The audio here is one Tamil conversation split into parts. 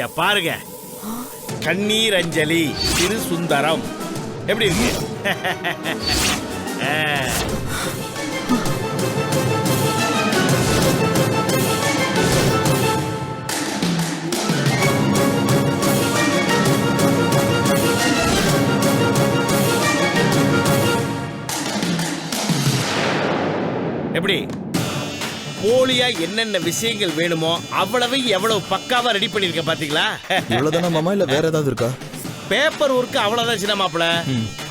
இங்க பாருங்க. கண்ணீர் அஞ்சலி திரு சுந்தரம் எப்படி இருக்கு? எப்படி? போலியா என்னென்ன விஷயங்கள் வேணுமோ அவ்வளவு எவ்வளவு பக்காவா ரெடி பண்ணிருக்க பாத்தீங்களா? இவ்வளவுதானா மாமா? இல்ல வேற ஏதாவது இருக்கா? பேப்பர் ஒர்க் அவ்வளவுதான் சின்ன மாப்பிள.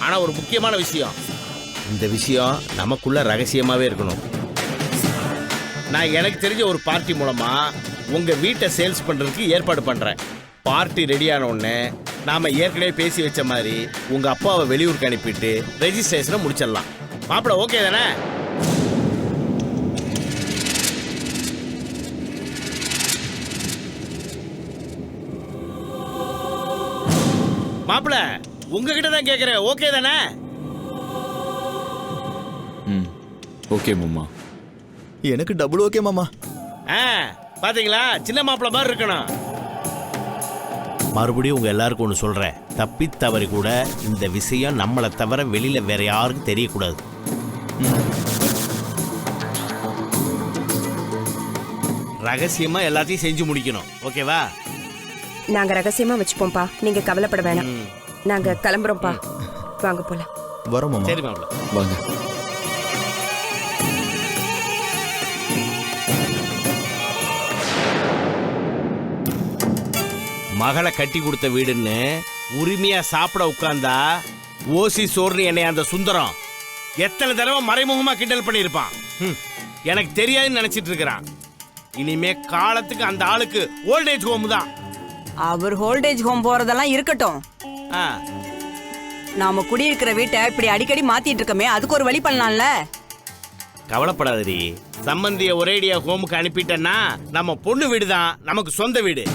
ஆனா ஒரு முக்கியமான விஷயம். இந்த விஷயம் நமக்குள்ள ரகசியமாவே இருக்கணும். நான் எனக்கு தெரிஞ்ச ஒரு பார்ட்டி மூலமா உங்க வீட்டை சேல்ஸ் பண்றதுக்கு ஏற்பாடு பண்றேன். பார்ட்டி ரெடியான உடனே நாம ஏற்கனவே பேசி வச்ச மாதிரி உங்க அப்பாவை வெளியூருக்கு அனுப்பிட்டு ரெஜிஸ்ட்ரேஷனை முடிச்சிடலாம். மாப்பிள ஓகே தானே? மாப்பிள உங்ககிட்ட தான் கேக்குறேன். ஓகே தானே? ம். ஓகே மாமா. எனக்கு டபுள் ஓகே மாமா. ஆ பாத்தீங்களா? சின்ன மாப்பிள மாதிரி இருக்கணும். மறுபடியும் உங்க எல்லாருக்கும் ஒன்று சொல்றேன். தப்பி தவறி கூட இந்த விஷயம் நம்மளை தவிர வெளியில வேற யாருக்கும் தெரியக்கூடாது. ரகசியமா எல்லாத்தையும் செஞ்சு முடிக்கணும். ஓகேவா நாங்க ரகசியமா வச்சுப்போம்ப்பா. நீங்க கவலைப்பட வேணாம். நாங்க கிளம்புறோம்ப்பா. வாங்க போலாம். வரோம் மாமா. சரி மாப்பிள வாங்க. மகளை கட்டி கொடுத்த வீடுன்னு உரிமையா சாப்பிட உட்கார்ந்தா ஓசி சோர்னு என்னை அந்த சுந்தரம் எத்தனை தடவை மறைமுகமா கிண்டல் பண்ணியிருப்பான். ஹம், எனக்கு தெரியாதுன்னு நினைச்சிட்டு இருக்கிறான். இனிமே காலத்துக்கு அந்த ஆளுக்கு ஓல்டேஜ் ஹோம் தான். அவர் ஹோல்டேஜ் ஹோம் போறதெல்லாம் இருக்கட்டும். ஆ, நாம குடியிருக்கிற வீட்டை இப்படி அடிக்கடி மாத்திட்டு இருக்கமே அதுக்கு ஒரு வழி பண்ணலாம்ல? கவலைப்படாதடி. சம்பந்திய ஒரேடியா ஹோமுக்கு அனுப்பிட்டேன்னா நம்ம பொண்ணு வீடு தான் நமக்கு சொந்த வீடு.